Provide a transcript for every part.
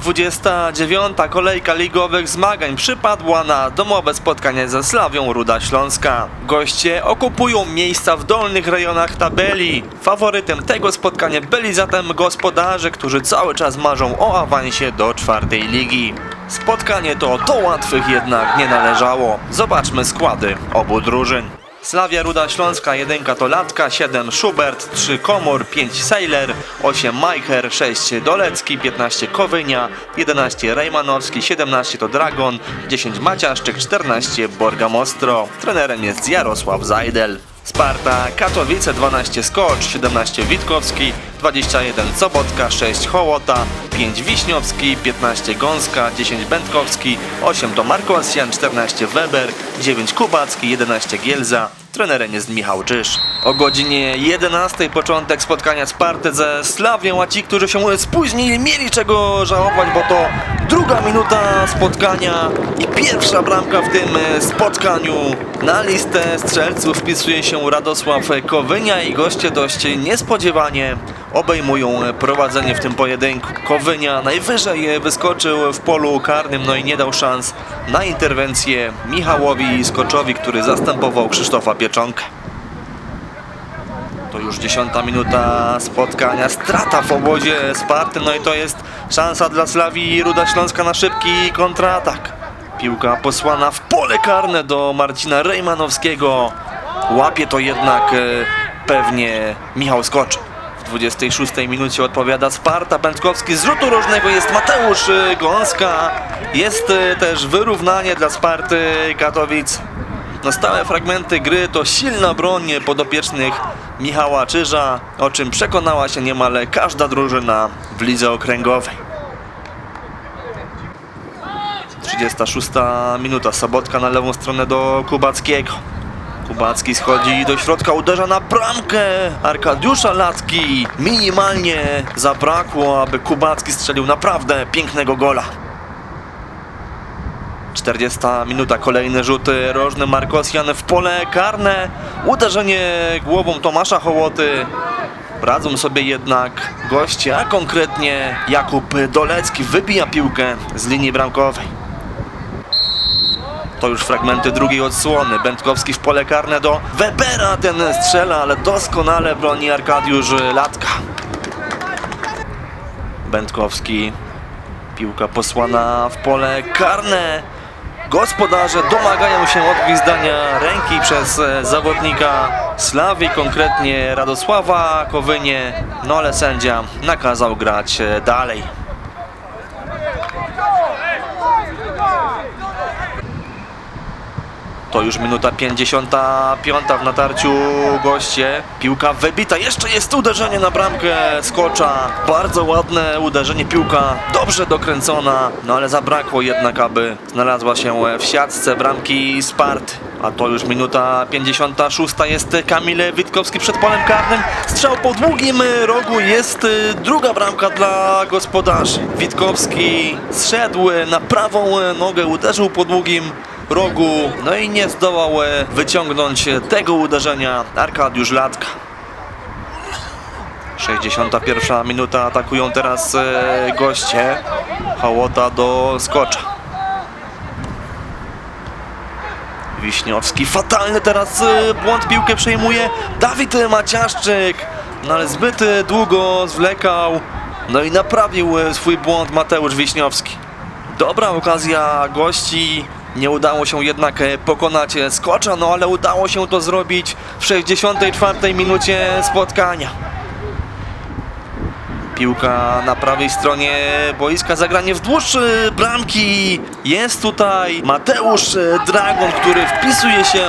Dwudziesta dziewiąta kolejka ligowych zmagań przypadła na domowe spotkanie ze Slawią Ruda Śląska. Goście okupują miejsca w dolnych rejonach tabeli. Faworytem tego spotkania byli zatem gospodarze, którzy cały czas marzą o awansie do czwartej ligi. Spotkanie to do łatwych jednak nie należało. Zobaczmy składy obu drużyn. Slavia Ruda Śląska 1 to Latka, 7 Schubert, 3 Komor, 5 Sejler, 8 Majcher, 6 Dolecki, 15 Kowynia, 11 Rejmanowski, 17 to Dragon, 10 Maciaszczyk, 14 Borgamostro. Trenerem jest Jarosław Zajdel. Sparta Katowice 12 Skocz, 17 Witkowski, 21 Sobotka, 6 Hołota, 5 Wiśniowski, 15 Gąska, 10 Będkowski, 8 to Markosjan, 14 Weber, 9 Kubacki, 11 Gielza. Trenerem jest Michał Czyż. O godzinie 11 początek spotkania Sparty ze Slawią, a ci, którzy się spóźnili, mieli czego żałować, bo to druga minuta spotkania i pierwsza bramka w tym e, spotkaniu. Na listę strzelców wpisuje się Radosław Kowynia i goście dość niespodziewanie obejmują prowadzenie w tym pojedynku. Kowynia najwyżej wyskoczył w polu karnym, no i nie dał szans na interwencję Michałowi Skoczowi, który zastępował Krzysztofa Pieczonkę. To już dziesiąta minuta spotkania. Strata w obozie Sparty. No i to jest szansa dla Slawii Ruda Śląska na szybki kontratak. Piłka posłana w pole karne do Marcina Rejmanowskiego. Łapie to jednak e, pewnie Michał Skocz. W 26 minucie odpowiada Sparta. Będkowski z rzutu rożnego jest Mateusz e, Gąska. Jest e, też wyrównanie dla Sparty Katowic. No stałe fragmenty gry to silna broń podopiecznych Michała Czyża, o czym przekonała się niemal każda drużyna w lidze okręgowej. 36 minuta, Sobotka na lewą stronę do Kubackiego. Kubacki schodzi do środka, uderza na bramkę Arkadiusza Latki. Minimalnie zabrakło, aby Kubacki strzelił naprawdę pięknego gola. 40 minuta, kolejny rzut rożny Markosjan w pole karne. Uderzenie głową Tomasza Hołoty. Radzą sobie jednak goście, a konkretnie Jakub Dolecki wybija piłkę z linii bramkowej. To już fragmenty drugiej odsłony. Będkowski w pole karne do Webera. Ten strzela, ale doskonale broni Arkadiusz Latka. Będkowski. Piłka posłana w pole karne. Gospodarze domagają się odgwizdania ręki przez e, zawodnika Slawii, konkretnie Radosława Kowynie, no ale sędzia nakazał grać e, dalej. To już minuta 55 w natarciu goście. Piłka wybita, jeszcze jest uderzenie na bramkę Skocza. Bardzo ładne uderzenie, piłka dobrze dokręcona, no ale zabrakło jednak, aby znalazła się w siatce bramki Sparty. A to już minuta 56 jest Kamil Witkowski przed polem karnym. Strzał po długim rogu jest y, druga bramka dla gospodarzy. Witkowski zszedł na prawą nogę, uderzył po długim rogu, no i nie zdołał wyciągnąć tego uderzenia Arkadiusz Latka. 61 minuta atakują teraz e, goście. Hołota do Skocza. Wiśniowski, fatalny teraz e, błąd, piłkę przejmuje Dawid Maciaszczyk, no ale zbyt e, długo zwlekał, no i naprawił swój błąd Mateusz Wiśniowski. Dobra okazja gości, nie udało się jednak e, pokonać e, Skocza, no ale udało się to zrobić w 64 minucie spotkania. Piłka na prawej stronie boiska, zagranie wzdłuż e, bramki. Jest tutaj Mateusz Dragon, który wpisuje się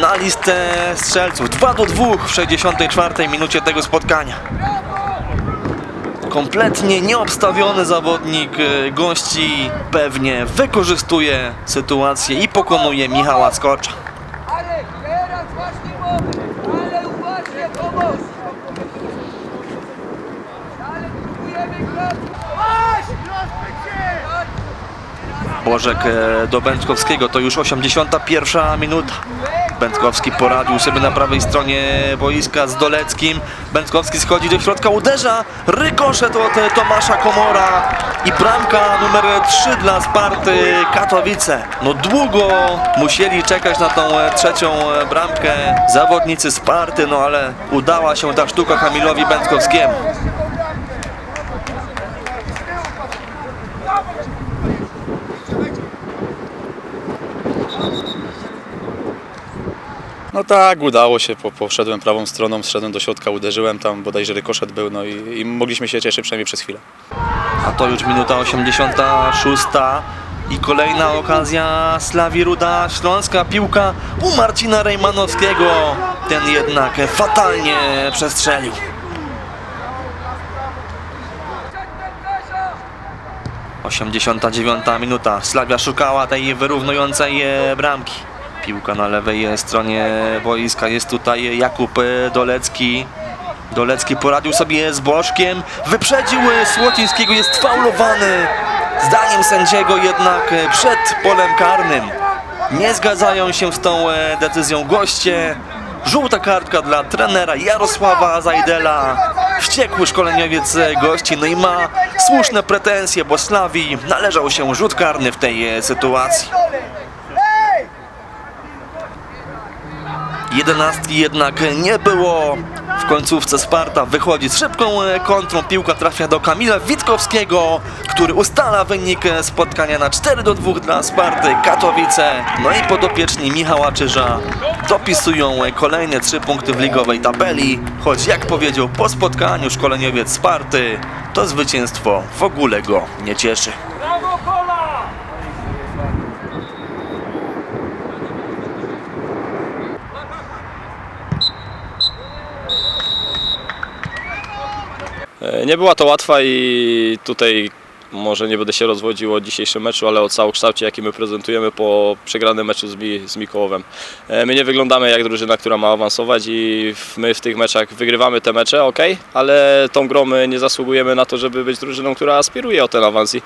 na listę strzelców. 2 do 2 w 64 minucie tego spotkania. Kompletnie nieobstawiony zawodnik e, gości pewnie wykorzystuje sytuację i pokonuje Michała Skocza. Ale teraz właśnie moment, ale uważnie pomoc. Ale próbujemy Bożek e, do Bęckowskiego, to już 81 minuta. Bęckowski poradził sobie na prawej stronie boiska z Doleckim. Bęckowski schodzi do środka, uderza. Rykoszet od Tomasza Komora i bramka numer 3 dla Sparty Katowice. No długo musieli czekać na tą trzecią bramkę zawodnicy Sparty, no ale udała się ta sztuka Kamilowi Bęckowskiemu. No tak, udało się, po, poszedłem prawą stroną, zszedłem do środka, uderzyłem tam, bodajże rykoszet był, no i, i mogliśmy się cieszyć przynajmniej przez chwilę. A to już minuta 86 i kolejna okazja Slawi Ruda Śląska piłka u Marcina Rejmanowskiego. Ten jednak fatalnie przestrzelił. Osiemdziesiąta minuta. Slavia szukała tej wyrównującej e, bramki. Piłka na lewej e, stronie boiska. Jest tutaj Jakub e, Dolecki. Dolecki poradził sobie z Bożkiem. Wyprzedził e, Słocińskiego. Jest faulowany. Zdaniem sędziego jednak przed polem karnym. Nie zgadzają się z tą decyzją goście. Żółta kartka dla trenera Jarosława Zajdela. Wściekły szkoleniowiec gości, no i ma słuszne pretensje, bo Slawii należał się rzut karny w tej sytuacji. Jedenastki jednak nie było. W końcówce Sparta wychodzi z szybką e, kontrą. Piłka trafia do Kamila Witkowskiego, który ustala wynik e, spotkania na 4 do 2 dla Sparty Katowice. No i podopieczni Michała Czyża dopisują e, kolejne 3 punkty w ligowej tabeli. Choć jak powiedział po spotkaniu szkoleniowiec Sparty, to zwycięstwo w ogóle go nie cieszy. Nie była to łatwa i tutaj może nie będę się rozwodził o dzisiejszym meczu, ale o całokształcie, jaki my prezentujemy po przegranym meczu z, Mi, z Mikołowem. E, My nie wyglądamy jak drużyna, która ma awansować i my w tych meczach wygrywamy te mecze, ok, ale tą grą my nie zasługujemy na to, żeby być drużyną, która aspiruje o ten awans.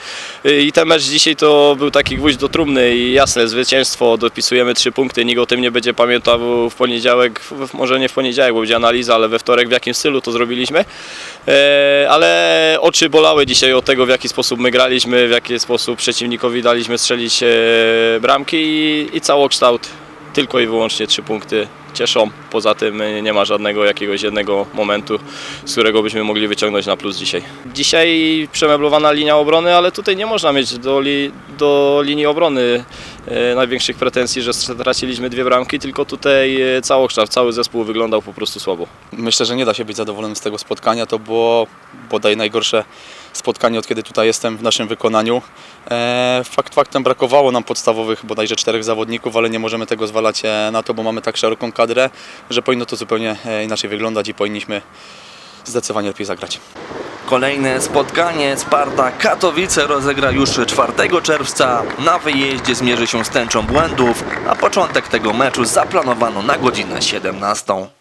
I, ten mecz dzisiaj to był taki gwóźdź do trumny i jasne, zwycięstwo, dopisujemy trzy punkty, nikt o tym nie będzie pamiętał w poniedziałek, może nie w poniedziałek, bo będzie analiza, ale we wtorek w jakim stylu to zrobiliśmy. E, ale oczy bolały dzisiaj od tego, w jaki sposób my graliśmy, w jaki sposób przeciwnikowi daliśmy strzelić e, bramki i, i całokształt tylko i wyłącznie trzy punkty cieszą. Poza tym e, nie ma żadnego jakiegoś jednego momentu, z którego byśmy mogli wyciągnąć na plus dzisiaj. Dzisiaj przemeblowana linia obrony, ale tutaj nie można mieć do, li, do linii obrony e, największych pretensji, że straciliśmy dwie bramki, tylko tutaj całokształt, cały zespół wyglądał po prostu słabo. Myślę, że nie da się być zadowolonym z tego spotkania, to było bodaj najgorsze spotkanie od kiedy tutaj jestem w naszym wykonaniu. E, Fakt faktem brakowało nam podstawowych bodajże czterech zawodników, ale nie możemy tego zwalać e, na to, bo mamy tak szeroką kadrę, że powinno to zupełnie e, inaczej wyglądać i powinniśmy zdecydowanie lepiej zagrać. Kolejne spotkanie Sparta Katowice rozegra już 4 czerwca. Na wyjeździe zmierzy się z tęczą błędów, a początek tego meczu zaplanowano na godzinę 17.